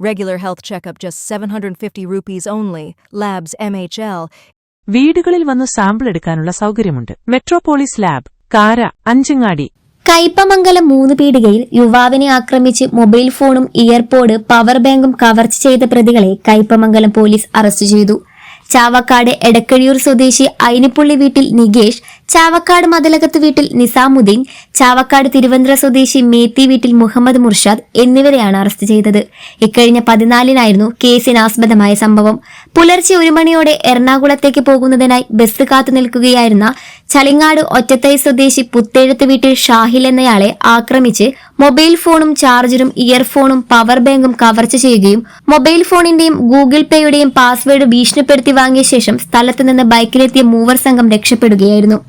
Regular health checkup just 750 rupees only. Labs MHL. വീടുകളിൽ വന്ന് sample എടുക്കാനുള്ള സൗകര്യമുണ്ട് മെട്രോപോളിസ് ലാബ് കാര അഞ്ചങ്ങാടി കയ്പമംഗലം മൂന്ന് പീടികയിൽ യുവാവിനെ ആക്രമിച്ച് മൊബൈൽ ഫോണും ഇയർപോഡ് പവർ ബാങ്കും കവർച്ച ചെയ്ത പ്രതികളെ കയ്പമംഗലം പോലീസ് അറസ്റ്റ് ചെയ്തു ചാവക്കാട് എടക്കഴിയൂർ സ്വദേശി അയിനപ്പുള്ളി വീട്ടിൽ നികേഷ് ചാവക്കാട് മതിലകത്ത് വീട്ടിൽ നിസാമുദ്ദീൻ ചാവക്കാട് തിരുവനന്തപുരം സ്വദേശി മേത്തി വീട്ടിൽ മുഹമ്മദ് മുർഷാദ് എന്നിവരെയാണ് അറസ്റ്റ് ചെയ്തത്. ഇക്കഴിഞ്ഞ പതിനാലിനായിരുന്നു കേസിനാസ്പദമായ സംഭവം. പുലർച്ചെ ഒരു മണിയോടെ എറണാകുളത്തേക്ക് പോകുന്നതിനായി ബസ് കാത്തു നിൽക്കുകയായിരുന്ന ചളിങ്ങാട് ഒറ്റത്തൈ സ്വദേശി പുത്തേഴത്ത് വീട്ടിൽ ഷാഹിൽ എന്നയാളെ ആക്രമിച്ച് മൊബൈൽ ഫോണും ചാർജറും ഇയർഫോണും പവർ ബാങ്കും കവർച്ച ചെയ്യുകയും മൊബൈൽ ഫോണിന്റെയും ഗൂഗിൾ പേയുടെയും പാസ്വേഡ് ഭീഷണിപ്പെടുത്തി വാങ്ങിയ ശേഷം സ്ഥലത്ത് നിന്ന് ബൈക്കിലെത്തിയ മൂവർ സംഘം രക്ഷപ്പെടുകയായിരുന്നു.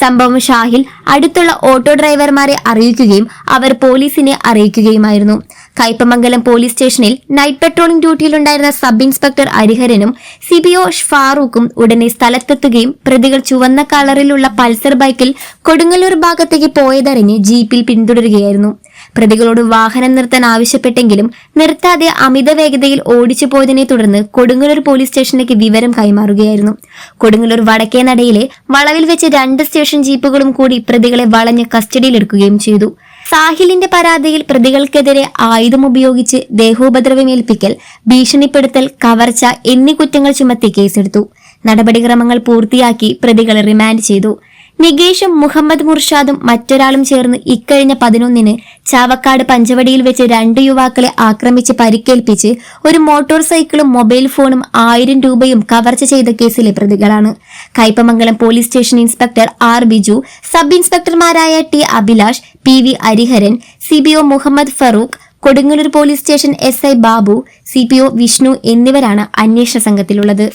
സംഭവം ഷാഹിൽ അടുത്തുള്ള ഓട്ടോ ഡ്രൈവർമാരെ അറിയിക്കുകയും അവർ പോലീസിനെ അറിയിക്കുകയുമായിരുന്നു. കയ്പമംഗലം പോലീസ് സ്റ്റേഷനിൽ നൈറ്റ് പെട്രോളിംഗ് ഡ്യൂട്ടിയിലുണ്ടായിരുന്ന സബ് ഇൻസ്പെക്ടർ ഹരിഹരനും സിബിഒ ഫാറൂഖും ഉടനെ സ്ഥലത്തെത്തുകയും പ്രതികൾ ചുവന്ന കളറിലുള്ള പൾസർ ബൈക്കിൽ കൊടുങ്ങല്ലൂർ ഭാഗത്തേക്ക് പോയതറിഞ്ഞ് ജീപ്പിൽ പിന്തുടരുകയായിരുന്നു. പ്രതികളോട് വാഹനം നിർത്താൻ ആവശ്യപ്പെട്ടെങ്കിലും നിർത്താതെ അമിത വേഗതയിൽ ഓടിച്ചു പോയതിനെ തുടർന്ന് കൊടുങ്ങല്ലൂർ പോലീസ് സ്റ്റേഷനിലേക്ക് വിവരം കൈമാറുകയായിരുന്നു. കൊടുങ്ങല്ലൂർ വടക്കേ നടയിലെ വളവിൽ വെച്ച് രണ്ട് സ്റ്റേഷൻ ജീപ്പുകളും കൂടി പ്രതികളെ വളഞ്ഞ് കസ്റ്റഡിയിലെടുക്കുകയും ചെയ്തു. സാഹിലിന്റെ പരാതിയിൽ പ്രതികൾക്കെതിരെ ആയുധം ഉപയോഗിച്ച് ദേഹോപദ്രവമേൽപ്പിക്കൽ ഭീഷണിപ്പെടുത്തൽ കവർച്ച എന്നീ കുറ്റങ്ങൾ ചുമത്തി കേസെടുത്തു. നടപടിക്രമങ്ങൾ പൂർത്തിയാക്കി പ്രതികളെ റിമാൻഡ് ചെയ്തു. നികേഷും മുഹമ്മദ് മുർഷാദും മറ്റൊരാളും ചേർന്ന് ഇക്കഴിഞ്ഞ പതിനൊന്നിന് ചാവക്കാട് പഞ്ചവടിയിൽ വെച്ച് രണ്ട് യുവാക്കളെ ആക്രമിച്ച് പരിക്കേൽപ്പിച്ച് ഒരു മോട്ടോർ സൈക്കിളും മൊബൈൽ ഫോണും ആയിരം രൂപയും കവർച്ച ചെയ്ത കേസിലെ പ്രതികളാണ്. Kaipamangalam police station inspector R Biju sub ഇൻസ്പെക്ടർമാരായ T Abhilash P V Hariharan C P O Muhammad Farooq Kodungallur police station S I Babu C P O Vishnu എന്നിവരാണ് അന്വേഷണ സംഘത്തിലുള്ളത്.